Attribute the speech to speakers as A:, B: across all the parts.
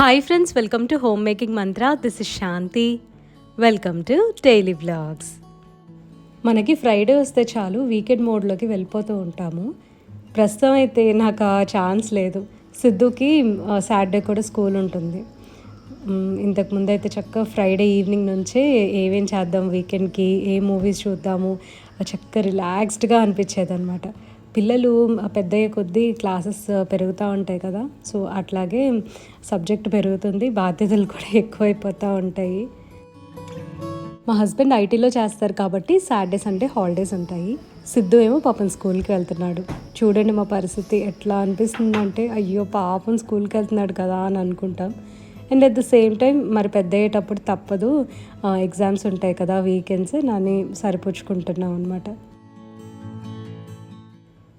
A: Hi friends welcome to home making Mantra this is Shanti welcome to daily vlogs మనకి Friday వస్తే చాలు weekend మోడ్లోకి వెళ్ళిపోతూ ఉంటాము. ప్రస్తుతం అయితే నాకు ఆ ఛాన్స్ లేదు. సిద్ధుకి సాటర్డే కూడా స్కూల్ ఉంటుంది. ఇంతకుముందు అయితే చక్కగా ఫ్రైడే ఈవినింగ్ నుంచే ఏమేం చేద్దాం వీకెండ్కి ఏ మూవీస్ చూద్దాము చక్కగా రిలాక్స్డ్గా అనిపించేది అనమాట పిల్లలు పెద్దయ్యే కొద్దీ క్లాసెస్ పెరుగుతూ ఉంటాయి కదా. సో అట్లాగే సబ్జెక్ట్ పెరుగుతుంది బాధ్యతలు కూడా ఎక్కువైపోతూ ఉంటాయి. మా హస్బెండ్ ఐటీలో చేస్తారు కాబట్టి సాటర్డే సండే హాలిడేస్ ఉంటాయి. సిద్ధు ఏమో పాపం స్కూల్కి వెళ్తున్నాడు. చూడండి మా పరిస్థితి ఎట్లా అనిపిస్తుందంటే అయ్యో పాపం స్కూల్కి వెళ్తున్నాడు కదా అని అనుకుంటాం. And at the same time మరి పెద్ద అయ్యేటప్పుడు తప్పదు ఎగ్జామ్స్ ఉంటాయి కదా వీకెండ్స్ నాని సరిపుచ్చుకుంటున్నాం అనమాట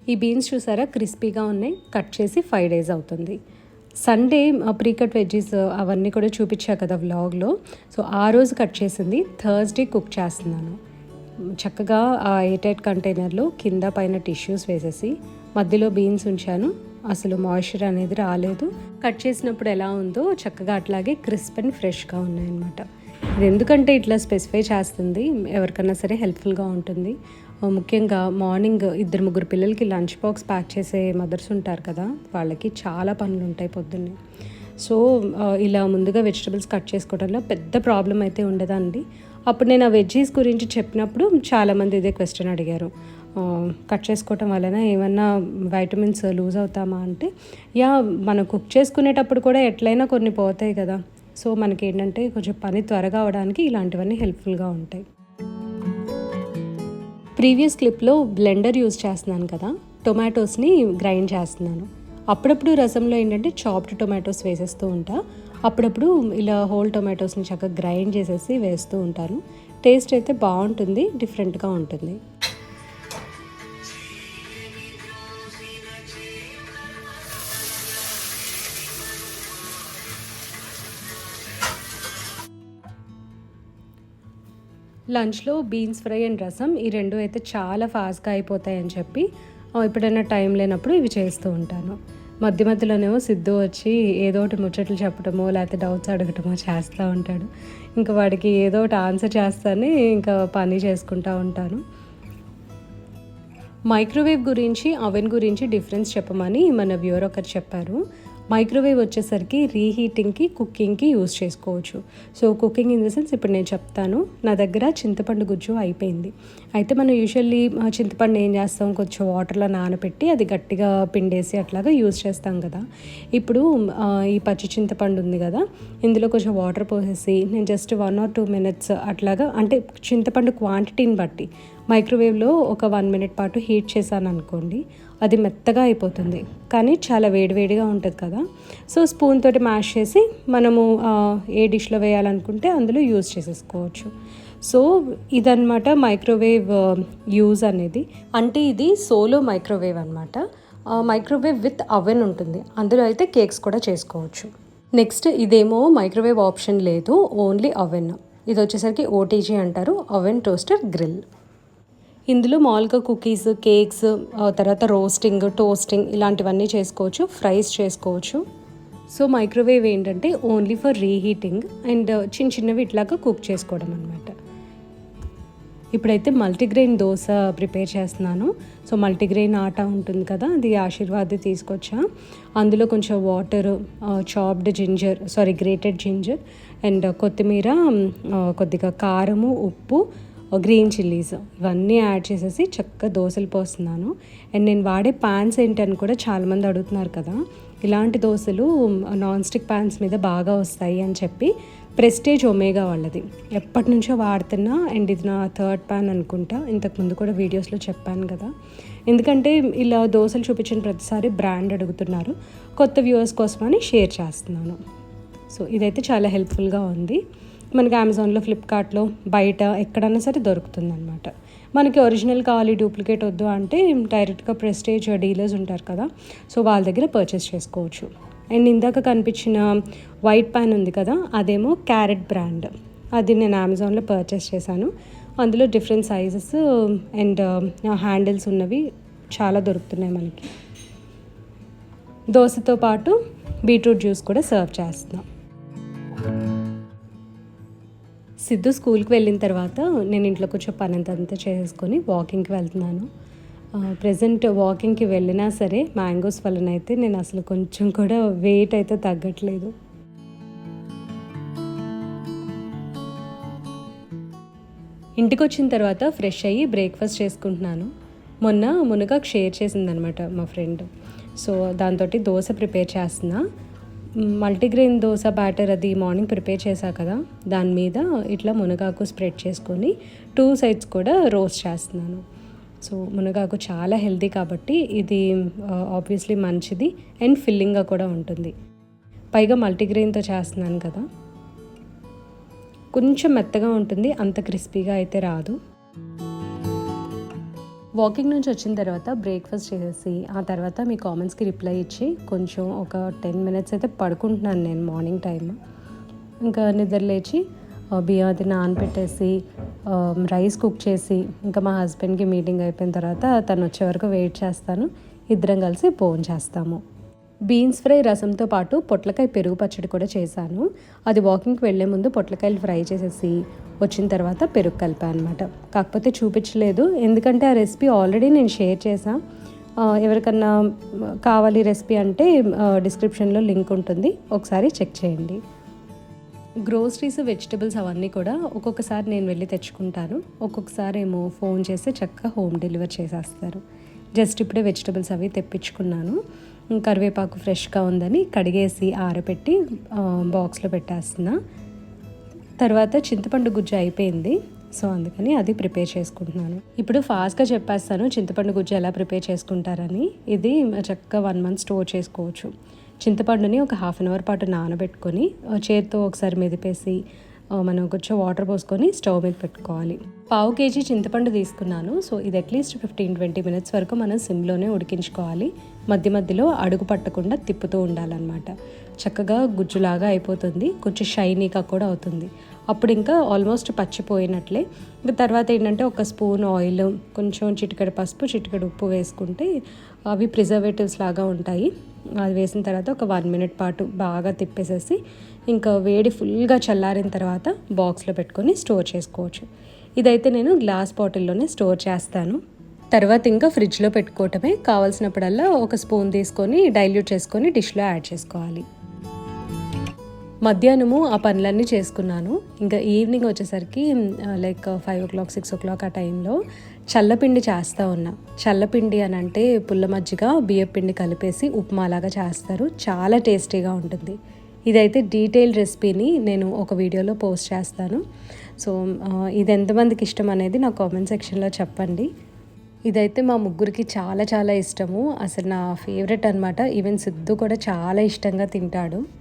A: ఈ బీన్స్ చూసారా? క్రిస్పీగా ఉన్నాయి. కట్ చేసి ఫైవ్ డేస్ అవుతుంది. సండే ప్రీకట్ వెజ్జీస్ అవన్నీ కూడా చూపించా కదా వ్లాగ్లో. సో ఆ రోజు కట్ చేసింది. థర్స్డే కుక్ చేస్తున్నాను. చక్కగా ఆ ఎయిటైట్ కంటైనర్లో కింద పైన టిష్యూస్ వేసేసి మధ్యలో బీన్స్ ఉంచాను. అసలు మాయిశ్చర్ అనేది రాలేదు. కట్ చేసినప్పుడు ఎలా ఉందో చక్కగా అట్లాగే క్రిస్ప్ అండ్ ఫ్రెష్గా ఉన్నాయన్నమాట. ఇది ఎందుకంటే ఇట్లా స్పెసిఫై చేస్తుంది. ఎవరికైనా సరే హెల్ప్ఫుల్గా ఉంటుంది. ముఖ్యంగా మార్నింగ్ ఇద్దరు ముగ్గురు పిల్లలకి లంచ్ బాక్స్ ప్యాక్ చేసే మదర్స్ ఉంటారు కదా వాళ్ళకి చాలా పనులు ఉంటాయి పొద్దున్నే. సో ఇలా ముందుగా వెజిటబుల్స్ కట్ చేసుకోవడంలో పెద్ద ప్రాబ్లం అయితే ఉండదండి. అప్పుడు నేను ఆ వెజ్జీస్ గురించి చెప్పినప్పుడు చాలామంది ఇదే క్వశ్చన్ అడిగారు. కట్ చేసుకోవటం వలన ఏమన్నా వైటమిన్స్ లూజ్ అవుతామా అంటే యా మనం కుక్ చేసుకునేటప్పుడు కూడా ఎట్లయినా కొన్ని పోతాయి కదా. సో మనకి ఏంటంటే కొంచెం పని త్వరగా అవడానికి ఇలాంటివన్నీ హెల్ప్ఫుల్గా ఉంటాయి. ప్రీవియస్ క్లిప్లో బ్లెండర్ యూజ్ చేస్తున్నాను కదా టొమాటోస్ని గ్రైండ్ చేస్తున్నాను. అప్పుడప్పుడు రసంలో ఏంటంటే చాప్డ్ టొమాటోస్ వేసేస్తూ ఉంటా. అప్పుడప్పుడు ఇలా హోల్ టొమాటోస్ని చక్కగా గ్రైండ్ చేసేసి వేస్తూ ఉంటాను. టేస్ట్ అయితే బాగుంటుంది డిఫరెంట్గా ఉంటుంది. లంచ్లో బీన్స్ ఫ్రై అండ్ రసం ఈ రెండు అయితే చాలా ఫాస్ట్గా అయిపోతాయని చెప్పి ఎప్పుడైనా టైం లేనప్పుడు ఇవి చేస్తూ ఉంటాను. మధ్య మధ్యలోనేమో సిద్ధు వచ్చి ఏదో ఒకటి ముచ్చట్లు చెప్పటమో లేకపోతే డౌట్స్ అడగటమో చేస్తూ ఉంటాడు. ఇంకా వాడికి ఏదో ఒకటి ఆన్సర్ చేస్తానే ఇంకా పని చేసుకుంటూ ఉంటాను. మైక్రోవేవ్ గురించి అవెన్ గురించి డిఫరెన్స్ చెప్పమని మన వ్యూర్ ఒకరు చెప్పారు. మైక్రోవేవ్ వచ్చేసరికి రీహీటింగ్కి కుకింగ్కి యూస్ చేసుకోవచ్చు. So cooking in the sense ఇప్పుడు నేను చెప్తాను. నా దగ్గర చింతపండు గుజ్జు అయిపోయింది. అయితే మనం యూజువల్లీ చింతపండు ఏం చేస్తాం? కొంచెం వాటర్లో నానబెట్టి అది గట్టిగా పిండేసి అట్లాగా యూస్ చేస్తాం కదా. ఇప్పుడు ఈ పచ్చి చింతపండు ఉంది కదా. ఇందులో కొంచెం వాటర్ పోసేసి నేను just one or two minutes అట్లాగా అంటే చింతపండు క్వాంటిటీని బట్టి మైక్రోవేవ్లో ఒక వన్ మినిట్ పాటు హీట్ చేశాను అనుకోండి అది మెత్తగా అయిపోతుంది. కానీ చాలా వేడివేడిగా ఉంటుంది కదా. సో స్పూన్ తోటి మ్యాష్ చేసి మనము ఏ డిష్లో వేయాలనుకుంటే అందులో యూజ్ చేసేసుకోవచ్చు. సో ఇదన్నమాట మైక్రోవేవ్ యూజ్ అనేది. అంటే ఇది సోలో మైక్రోవేవ్ అనమాట మైక్రోవేవ్ విత్ అవెన్ ఉంటుంది. అందులో అయితే కేక్స్ కూడా చేసుకోవచ్చు. నెక్స్ట్ ఇదేమో మైక్రోవేవ్ ఆప్షన్ లేదు. Only oven. ఇది వచ్చేసరికి ఓటీజీ అంటారు. Oven toaster grill. ఇందులో మామూలుగా కుకీస్ కేక్స్ తర్వాత రోస్టింగ్ టోస్టింగ్ ఇలాంటివన్నీ చేసుకోవచ్చు ఫ్రైస్ చేసుకోవచ్చు. సో మైక్రోవేవ్ ఏంటంటే ఓన్లీ ఫర్ రీహీటింగ్ అండ్ చిన్న చిన్నవి ఇట్లాగా కుక్ చేసుకోవడం అనమాట ఇప్పుడైతే మల్టీగ్రెయిన్ దోశ ప్రిపేర్ చేస్తున్నాను. సో మల్టీగ్రెయిన్ ఆట ఉంటుంది కదా అది ఆశీర్వాద్ తీసుకొచ్చా. అందులో కొంచెం water chopped ginger sorry grated ginger and కొత్తిమీర కొద్దిగా కారము ఉప్పు గ్రీన్ చిల్లీస్ ఇవన్నీ యాడ్ చేసేసి చక్కగా దోశలు పోస్తున్నాను. అండ్ నేను వాడే ప్యాన్స్ ఏంటని కూడా చాలామంది అడుగుతున్నారు కదా. ఇలాంటి దోశలు నాన్ స్టిక్ ప్యాన్స్ మీద బాగా వస్తాయి అని చెప్పి ప్రెస్టేజ్ ఒమేగా వాళ్ళది. ఎప్పటి నుంచో వాడుతున్నా అండ్ ఇది నా థర్డ్ ప్యాన్ అనుకుంటా. ఇంతకుముందు కూడా వీడియోస్లో చెప్పాను కదా. ఎందుకంటే ఇలా దోశలు చూపించిన ప్రతిసారి బ్రాండ్ అడుగుతున్నారు. కొత్త వ్యూవర్స్ కోసమని షేర్ చేస్తున్నాను. సో ఇదైతే చాలా హెల్ప్ఫుల్గా ఉంది. మనకి అమెజాన్లో ఫ్లిప్కార్ట్లో బయట ఎక్కడన్నా సరే దొరుకుతుంది అనమాట మనకి ఒరిజినల్ కావాలి డూప్లికేట్ వద్దు అంటే డైరెక్ట్గా ప్రెస్టేజ్ డీలర్స్ ఉంటారు కదా సో వాళ్ళ దగ్గర పర్చేస్ చేసుకోవచ్చు. అండ్ ఇందాక కనిపించిన వైట్ ప్యాన్ ఉంది కదా అదేమో క్యారెట్ బ్రాండ్ అది నేను అమెజాన్లో పర్చేస్ చేశాను. అందులో డిఫరెంట్ సైజెస్ అండ్ హ్యాండిల్స్ ఉన్నవి చాలా దొరుకుతున్నాయి మనకి. దోశతో పాటు బీట్రూట్ జ్యూస్ కూడా సర్వ్ చేస్తున్నాం. సిద్ధు స్కూల్కి వెళ్ళిన తర్వాత నేను ఇంట్లో కొంచెం పని అంతా చేసుకొని వాకింగ్కి వెళ్తున్నాను. ప్రజెంట్ వాకింగ్కి వెళ్ళినా సరే మ్యాంగోస్ వలన అయితే నేను అసలు కొంచెం కూడా వెయిట్ అయితే తగ్గట్లేదు. ఇంటికి వచ్చిన తర్వాత ఫ్రెష్ అయ్యి బ్రేక్ఫాస్ట్ చేసుకుంటున్నాను. మొన్న మునగాకు షేర్ చేసిందనమాట మా ఫ్రెండ్ సో దాంతో దోశ ప్రిపేర్ చేస్తున్నా. మల్టీగ్రెయిన్ దోశ బ్యాటర్ అది మార్నింగ్ ప్రిపేర్ చేశా కదా దాని మీద ఇట్లా మునగాకు స్ప్రెడ్ చేసుకొని టూ సైడ్స్ కూడా రోస్ట్ చేస్తున్నాను. సో మునగాకు చాలా హెల్తీ కాబట్టి ఇది ఆబ్వియస్లీ మంచిది అండ్ ఫిల్లింగ్గా కూడా ఉంటుంది. పైగా మల్టీగ్రెయిన్తో చేస్తున్నాను కదా. కొంచెం మెత్తగా ఉంటుంది అంత క్రిస్పీగా అయితే రాదు. వాకింగ్ నుంచి వచ్చిన తర్వాత బ్రేక్ఫాస్ట్ చేసేసి ఆ తర్వాత మీ కామెంట్స్కి రిప్లై ఇచ్చి కొంచెం ఒక టెన్ మినిట్స్ అయితే పడుకుంటున్నాను నేను మార్నింగ్ టైం ఇంకా నిద్ర లేచి బియ్యం అది నానబెట్టేసి రైస్ కుక్ చేసి ఇంకా మా హస్బెండ్కి మీటింగ్ అయిపోయిన తర్వాత తను వచ్చే వరకు వెయిట్ చేస్తాను. ఇద్దరం కలిసి ఫోన్ చేస్తాము బీన్స్ ఫ్రై రసంతో పాటు పొట్లకాయ పెరుగు పచ్చడి కూడా చేశాను. అది వాకింగ్కి వెళ్ళే ముందు పొట్లకాయలు ఫ్రై చేసేసి వచ్చిన తర్వాత పెరుగు కలిపాను అనమాట కాకపోతే చూపించలేదు. ఎందుకంటే ఆ రెసిపీ ఆల్రెడీ నేను షేర్ చేశాను ఎవరికన్నా కావాలి రెసిపీ అంటే డిస్క్రిప్షన్లో లింక్ ఉంటుంది. ఒకసారి చెక్ చేయండి. గ్రోసరీస్ వెజిటబుల్స్ అవన్నీ కూడా ఒక్కొక్కసారి నేను వెళ్ళి తెచ్చుకుంటాను. ఒక్కొక్కసారి ఏమో ఫోన్ చేస్తే చక్కగా హోమ్ డెలివర్ చేసేస్తారు. జస్ట్ ఇప్పుడే వెజిటబుల్స్ అవి తెప్పించుకున్నాను. కరివేపాకు ఫ్రెష్గా ఉందని కడిగేసి ఆరబెట్టి బాక్స్లో పెట్టేస్తున్నా. తర్వాత చింతపండు గుజ్జు అయిపోయింది. సో అందుకని అది ప్రిపేర్ చేసుకుంటున్నాను. ఇప్పుడు ఫాస్ట్గా చెప్పేస్తాను చింతపండు గుజ్జు ఎలా ప్రిపేర్ చేసుకుంటారని. ఇది చక్కగా వన్ మంత్ స్టోర్ చేసుకోవచ్చు. చింతపండుని ఒక హాఫ్ అన్ అవర్ పాటు నానబెట్టుకొని చేతితో ఒకసారి మెదిపేసి మనం కొంచెం వాటర్ పోసుకొని స్టవ్ మీద పెట్టుకోవాలి. పావు కేజీ చింతపండు తీసుకున్నాను. సో ఇది అట్లీస్ట్ ఫిఫ్టీన్ ట్వంటీ మినిట్స్ వరకు మనం సిమ్లోనే ఉడికించుకోవాలి. మధ్య మధ్యలో అడుగు పట్టకుండా తిప్పుతూ ఉండాలన్నమాట. చక్కగా గుజ్జులాగా అయిపోతుంది. కొంచెం షైనీగా కూడా అవుతుంది. అప్పుడు ఇంకా ఆల్మోస్ట్ పచ్చిపోయినట్లే ఇంకా తర్వాత ఏంటంటే ఒక స్పూన్ ఆయిల్ కొంచెం చిటికెడు పసుపు చిటికెడు ఉప్పు వేసుకుంటే అవి ప్రిజర్వేటివ్స్ లాగా ఉంటాయి. అది వేసిన తర్వాత ఒక వన్ మినిట్ పాటు బాగా తిప్పేసేసి ఇంకా వేడి ఫుల్గా చల్లారిన తర్వాత బాక్స్లో పెట్టుకొని స్టోర్ చేసుకోవచ్చు. ఇదైతే నేను గ్లాస్ బాటిల్లోనే స్టోర్ చేస్తాను. తర్వాత ఇంకా ఫ్రిడ్జ్లో పెట్టుకోవటమే. కావాల్సినప్పుడల్లా ఒక స్పూన్ తీసుకొని డైల్యూట్ చేసుకొని డిష్లో యాడ్ చేసుకోవాలి. మధ్యాహ్నము ఆ పనులన్నీ చేసుకున్నాను. ఇంకా ఈవినింగ్ వచ్చేసరికి like five o'clock six o'clock ఆ టైంలో చల్లపిండి చేస్తూ ఉన్నా. చల్లపిండి అని అంటే పుల్ల మజ్జిగ బియ్యపిండి కలిపేసి ఉప్మాలాగా చేస్తారు. చాలా టేస్టీగా ఉంటుంది. ఇదైతే డీటెయిల్ రెసిపీని నేను ఒక వీడియోలో పోస్ట్ చేస్తాను. సో ఇది ఎంతమందికి ఇష్టం అనేది నా కామెంట్ సెక్షన్లో చెప్పండి. ఇదైతే మా ముగ్గురికి చాలా చాలా ఇష్టము. అసలు నా ఫేవరెట్ అనమాట ఈవెన్ సిద్ధు కూడా చాలా ఇష్టంగా తింటాడు.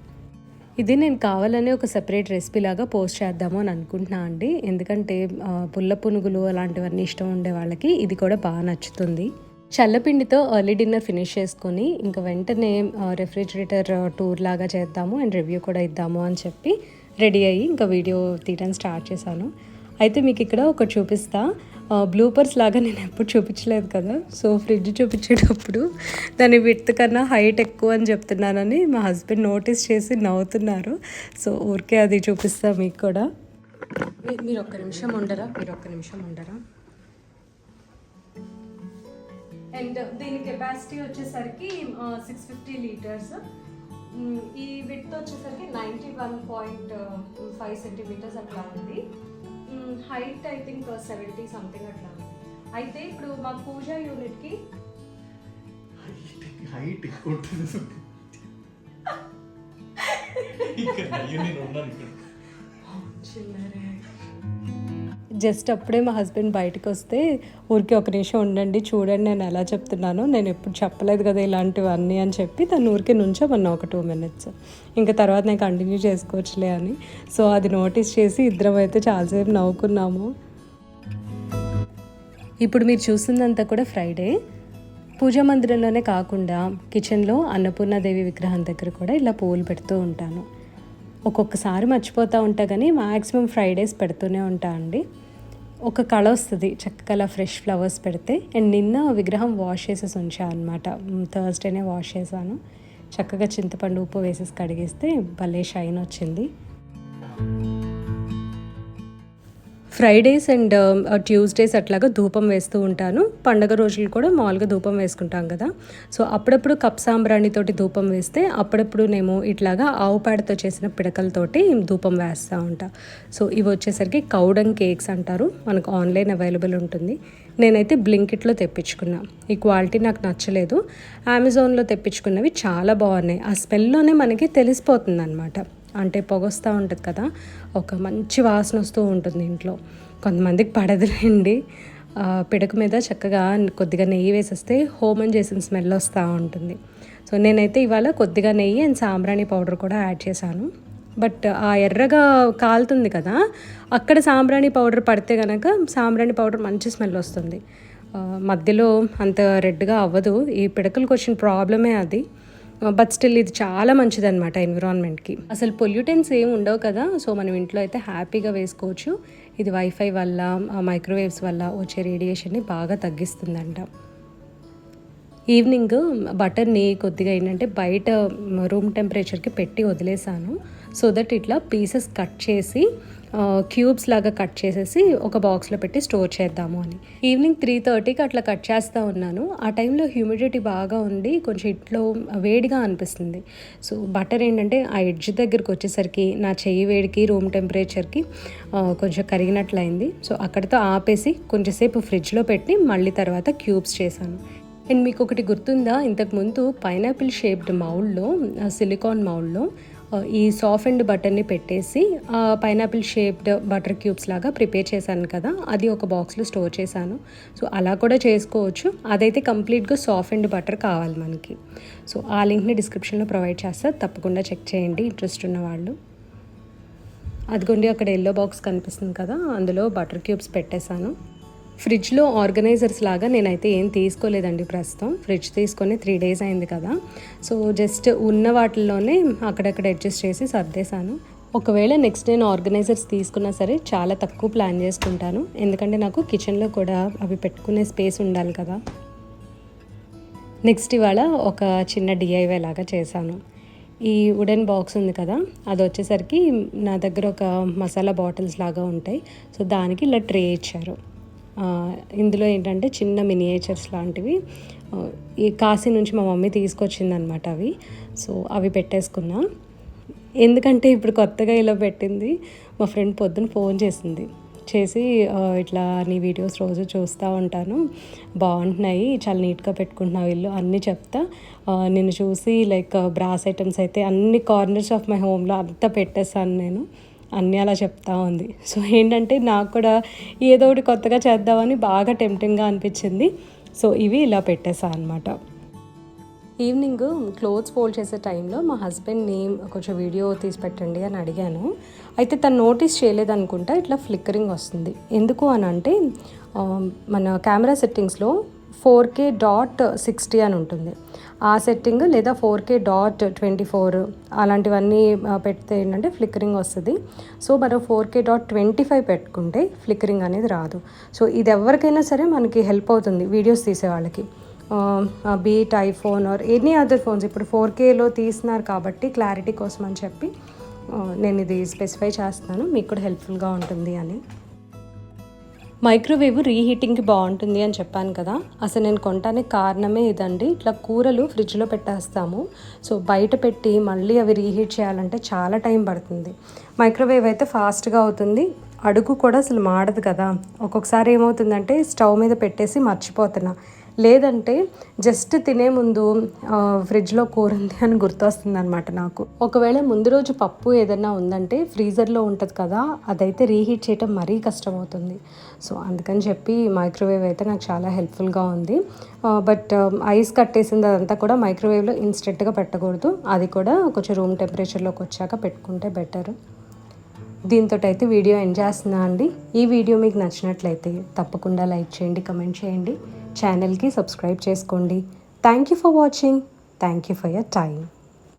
A: ఇది నేను కావాలని ఒక సెపరేట్ రెసిపీ లాగా పోస్ట్ చేద్దాము అని అనుకుంటున్నా అండి. ఎందుకంటే పుల్ల పునుగులు అలాంటివన్నీ ఇష్టం ఉండే వాళ్ళకి ఇది కూడా బాగా నచ్చుతుంది. చల్లపిండితో ఎర్లీ డిన్నర్ ఫినిష్ చేసుకొని ఇంకా వెంటనే రెఫ్రిజిరేటర్ టూర్ లాగా చేద్దాము అండ్ రివ్యూ కూడా ఇద్దాము అని చెప్పి రెడీ అయ్యి ఇంకా వీడియో తీయడం స్టార్ట్ చేశాను. అయితే మీకు ఇక్కడ ఒకటి చూపిస్తా. బ్లూపర్స్ లాగా నేను ఎప్పుడు చూపించలేదు కదా. సో ఫ్రిడ్జ్ చూపించేటప్పుడు దాని విత్ కన్నా హైట్ ఎక్కువ అని చెప్తున్నానని మా హస్బెండ్ నోటీస్ చేసి నవ్వుతున్నారు. సో ఊరికే అది చూపిస్తా మీకు కూడా. మీరు ఒక్క నిమిషం ఉండరా? మీరు ఒక్క నిమిషం ఉండరా? అండ్ దీని కెపాసిటీ వచ్చేసరికి సిక్స్ ఫిఫ్టీ లీటర్స్ ఈ విత్ వచ్చేసరికి ninety one point five centimetres అట్లా ఉంది. Height I think seventy something అట్లా. అయితే ఇప్పుడు మా పూజ యూనిట్కి
B: హైట్ ఎక్కువ ఉంటుంది ఇక్కడ నేను ఉన్నాను ఇక్కడ.
A: జస్ట్ అప్పుడే మా హస్బెండ్ బయటకు వస్తే ఊరికి ఒక నిమిషం ఉండండి చూడండి నేను ఎలా చెప్తున్నాను నేను ఎప్పుడు చెప్పలేదు కదా ఇలాంటివన్నీ అని చెప్పి తను ఊరికే నుంచోమన్నా ఒక టూ మినిట్స్ ఇంకా తర్వాత నేను కంటిన్యూ చేసుకోవచ్చులే అని. సో అది నోటీస్ చేసి ఇద్దరం అయితే చాలాసేపు నవ్వుకున్నాము. ఇప్పుడు మీరు చూస్తుందంతా కూడా ఫ్రైడే పూజా మందిరంలోనే కాకుండా కిచెన్లో అన్నపూర్ణాదేవి విగ్రహం దగ్గర కూడా ఇలా పువ్వులు పెడుతూ ఉంటాను. ఒక్కొక్కసారి మర్చిపోతూ ఉంటా కానీ మ్యాక్సిమం ఫ్రైడేస్ పెడుతూనే ఉంటా అండి. ఒక కళ వస్తుంది చక్కగా ఫ్రెష్ ఫ్లవర్స్ పెడితే. అండ్ నిన్న విగ్రహం వాష్ చేసేసి ఉంచా అనమాట థర్స్డేనే వాష్ చేశాను. చక్కగా చింతపండు ఉప్పు వేసేసి కడిగేస్తే భలే షైన్ వచ్చింది. ఫ్రైడేస్ అండ్ ట్యూస్డేస్ అట్లాగా ధూపం వేస్తూ ఉంటాను. పండగ రోజులు కూడా మామూలుగా ధూపం వేసుకుంటాం కదా. సో అప్పుడప్పుడు కప్ సాంబ్రాణితోటి ధూపం వేస్తే అప్పుడప్పుడు నేను ఇట్లాగా ఆవు పేడతో చేసిన పిడకలతోటి ధూపం వేస్తూ ఉంటా. సో ఇవి వచ్చేసరికి కౌడంగ్ కేక్స్ అంటారు. మనకు ఆన్లైన్ అవైలబుల్ ఉంటుంది. నేనైతే బ్లింకిట్లో తెప్పించుకున్నా. ఈ క్వాలిటీ నాకు నచ్చలేదు. అమెజాన్లో తెప్పించుకున్నవి చాలా బాగున్నాయి. ఆ స్మెల్లోనే మనకి తెలిసిపోతుంది అనమాట అంటే పొగొస్తూ ఉంటుంది కదా ఒక మంచి వాసన వస్తూ ఉంటుంది ఇంట్లో. కొంతమందికి పడదులేండి. పిడక మీద చక్కగా కొద్దిగా నెయ్యి వేసేస్తే హోమం చేసిన స్మెల్ వస్తూ ఉంటుంది. సో నేనైతే ఇవాళ కొద్దిగా నెయ్యి అండ్ సాంబ్రాణి పౌడర్ కూడా యాడ్ చేశాను. బట్ ఆ ఎర్రగా కాలుతుంది కదా అక్కడ సాంబ్రాణి పౌడర్ పడితే కనుక సాంబ్రాణి పౌడర్ మంచి స్మెల్ వస్తుంది. మధ్యలో అంత రెడ్గా అవ్వదు. ఈ పిడకలకు వచ్చిన ప్రాబ్లమే అది. బట్ స్టిల్ ఇది చాలా మంచిది అనమాట ఎన్విరాన్మెంట్కి అసలు పొల్యూటెన్స్ ఏం ఉండవు కదా సో మనం ఇంట్లో అయితే హ్యాపీగా వేసుకోవచ్చు. ఇది వైఫై వల్ల మైక్రోవేవ్స్ వల్ల వచ్చే రేడియేషన్ని బాగా తగ్గిస్తుందంట. ఈవినింగ్ బటర్ని కొద్దిగా ఏంటంటే బయట రూమ్ టెంపరేచర్కి పెట్టి వదిలేసాను. సో దట్ ఇట్లా పీసెస్ కట్ చేసి క్యూబ్స్ లాగా కట్ చేసేసి ఒక బాక్స్లో పెట్టి స్టోర్ చేద్దాము అని. ఈవినింగ్ త్రీ థర్టీకి అట్లా కట్ చేస్తూ ఉన్నాను. ఆ టైంలో హ్యూమిడిటీ బాగా ఉండి కొంచెం ఇంట్లో వేడిగా అనిపిస్తుంది. సో బటర్ ఏంటంటే ఆ ఎడ్జ్ దగ్గరికి వచ్చేసరికి నా చెయ్యి వేడికి రూమ్ టెంపరేచర్కి కొంచెం కరిగినట్లయింది. సో అక్కడితో ఆపేసి కొంచెంసేపు ఫ్రిడ్జ్లో పెట్టి మళ్ళీ తర్వాత క్యూబ్స్ చేశాను. అండ్ మీకు ఒకటి గుర్తుందా? ఇంతకుముందు పైనాపిల్ షేప్డ్ మౌల్లో సిలికాన్ మౌల్లో ఈ సాఫ్ట్ బటర్ని పెట్టేసి పైనాపిల్ షేప్డ్ బటర్ క్యూబ్స్ లాగా ప్రిపేర్ చేశాను కదా అది ఒక బాక్స్లో స్టోర్ చేశాను. సో అలా కూడా చేసుకోవచ్చు. అదైతే కంప్లీట్గా సాఫ్ట్ బటర్ కావాలి మనకి. సో ఆ లింక్ని డిస్క్రిప్షన్లో ప్రొవైడ్ చేస్తా. తప్పకుండా చెక్ చేయండి ఇంట్రెస్ట్ ఉన్న వాళ్ళు. అదిగోండి అక్కడ ఎల్లో బాక్స్ కనిపిస్తుంది కదా అందులో బటర్ క్యూబ్స్ పెట్టేశాను. ఫ్రిడ్జ్లో ఆర్గనైజర్స్ లాగా నేనైతే ఏం తీసుకోలేదండి ప్రస్తుతం. ఫ్రిడ్జ్ తీసుకొని త్రీ డేస్ అయింది కదా. సో జస్ట్ ఉన్న వాటిల్లోనే అక్కడక్కడ అడ్జస్ట్ చేసి సర్దేశాను. ఒకవేళ నెక్స్ట్ నేను ఆర్గనైజర్స్ తీసుకున్నా సరే చాలా తక్కువ ప్లాన్ చేసుకుంటాను. ఎందుకంటే నాకు కిచెన్లో కూడా అవి పెట్టుకునే స్పేస్ ఉండాలి కదా. నెక్స్ట్ ఇవాళ ఒక చిన్న డిఐవై లాగా చేశాను. ఈ వుడెన్ బాక్స్ ఉంది కదా అది వచ్చేసరికి నా దగ్గర ఒక మసాలా బాటిల్స్ లాగా ఉంటాయి. సో దానికి ఇలా ట్రే ఇచ్చారు. ఇందులో ఏంటంటే చిన్న మినియేచర్స్ లాంటివి. ఈ కాశీ నుంచి మా మమ్మీ తీసుకొచ్చిందనమాట అవి. సో అవి పెట్టేసుకున్నా. ఎందుకంటే ఇప్పుడు కొత్తగా ఇలా పెట్టింది మా ఫ్రెండ్ పొద్దున ఫోన్ చేసింది. చేసి ఇట్లా నీ వీడియోస్ రోజు చూస్తూ ఉంటాను. బాగుంటున్నాయి చాలా నీట్గా పెట్టుకుంటున్నావు ఇల్లు అన్నీ చెప్తా. నేను నిన్ను చూసి లైక్ బ్రాస్ ఐటమ్స్ అయితే అన్ని కార్నర్స్ ఆఫ్ మై హోమ్లో అంతా పెట్టేస్తాను నేను. అన్నీ అలా చెప్తా ఉంది. సో ఏంటంటే నాకు కూడా ఏదో ఒకటి కొత్తగా చేద్దామని బాగా టెంప్టింగ్గా అనిపించింది. సో ఇవి ఇలా పెట్టేసా అనమాట ఈవినింగ్ క్లోత్స్ ఫోల్డ్ చేసే టైంలో మా హస్బెండ్ నేమ్ కొంచెం వీడియో తీసి పెట్టండి అని అడిగాను. అయితే తను నోటీస్ చేయలేదు అనుకుంటా ఇట్లా ఫ్లిక్కరింగ్ వస్తుంది. ఎందుకు అని అంటే మన కెమెరా సెట్టింగ్స్లో ఫోర్ కే డాట్ సిక్స్టీ అని ఉంటుంది. ఆ సెట్టింగ్ లేదా four K dot twenty four అలాంటివన్నీ పెడితే ఏంటంటే ఫ్లిక్కరింగ్ వస్తుంది. సో మనం four K dot twenty five పెట్టుకుంటే ఫ్లిక్కరింగ్ అనేది రాదు. సో ఇది ఎవరికైనా సరే మనకి హెల్ప్ అవుతుంది వీడియోస్ తీసే వాళ్ళకి. Beat iPhone or any other phones. ఇప్పుడు ఫోర్ కేలో తీస్తున్నారు కాబట్టి క్లారిటీ కోసం అని చెప్పి నేను ఇది స్పెసిఫై చేస్తున్నాను మీకు కూడా హెల్ప్ఫుల్గా ఉంటుంది అని. మైక్రోవేవ్ రీహీటింగ్కి బాగుంటుంది అని చెప్పాను కదా. అసలు నేను కొనటానికి కారణమే ఇదండి. ఇట్లా కూరలు ఫ్రిడ్జ్లో పెట్టేస్తాము. సో బయట పెట్టి మళ్ళీ అవి రీహీట్ చేయాలంటే చాలా టైం పడుతుంది. మైక్రోవేవ్ అయితే ఫాస్ట్గా అవుతుంది. అడుగు కూడా అసలు మాడదు కదా. ఒక్కొక్కసారి ఏమవుతుందంటే స్టవ్ మీద పెట్టేసి మర్చిపోతున్నా. లేదంటే జస్ట్ తినే ముందు ఫ్రిడ్జ్లో కూర ఉంది అని గుర్తొస్తుంది అనమాట నాకు. ఒకవేళ ముందు రోజు పప్పు ఏదైనా ఉందంటే ఫ్రీజర్లో ఉంటుంది కదా అదైతే రీహీట్ చేయటం మరీ కష్టమవుతుంది. సో అందుకని చెప్పి మైక్రోవేవ్ అయితే నాకు చాలా హెల్ప్ఫుల్గా ఉంది. బట్ ఐస్ కట్టేసింది అదంతా కూడా మైక్రోవేవ్లో ఇన్స్టెంట్గా పెట్టకూడదు. అది కూడా కొంచెం రూమ్ టెంపరేచర్లోకి వచ్చాక పెట్టుకుంటే బెటర్. దీంతో అయితే వీడియో ఎండ్ చేస్తున్నా అండి. ఈ వీడియో మీకు నచ్చినట్లయితే తప్పకుండా లైక్ చేయండి కమెంట్ చేయండి. ఛానల్కి సబ్స్క్రైబ్ చేసుకోండి. Thank you for watching thank you for your time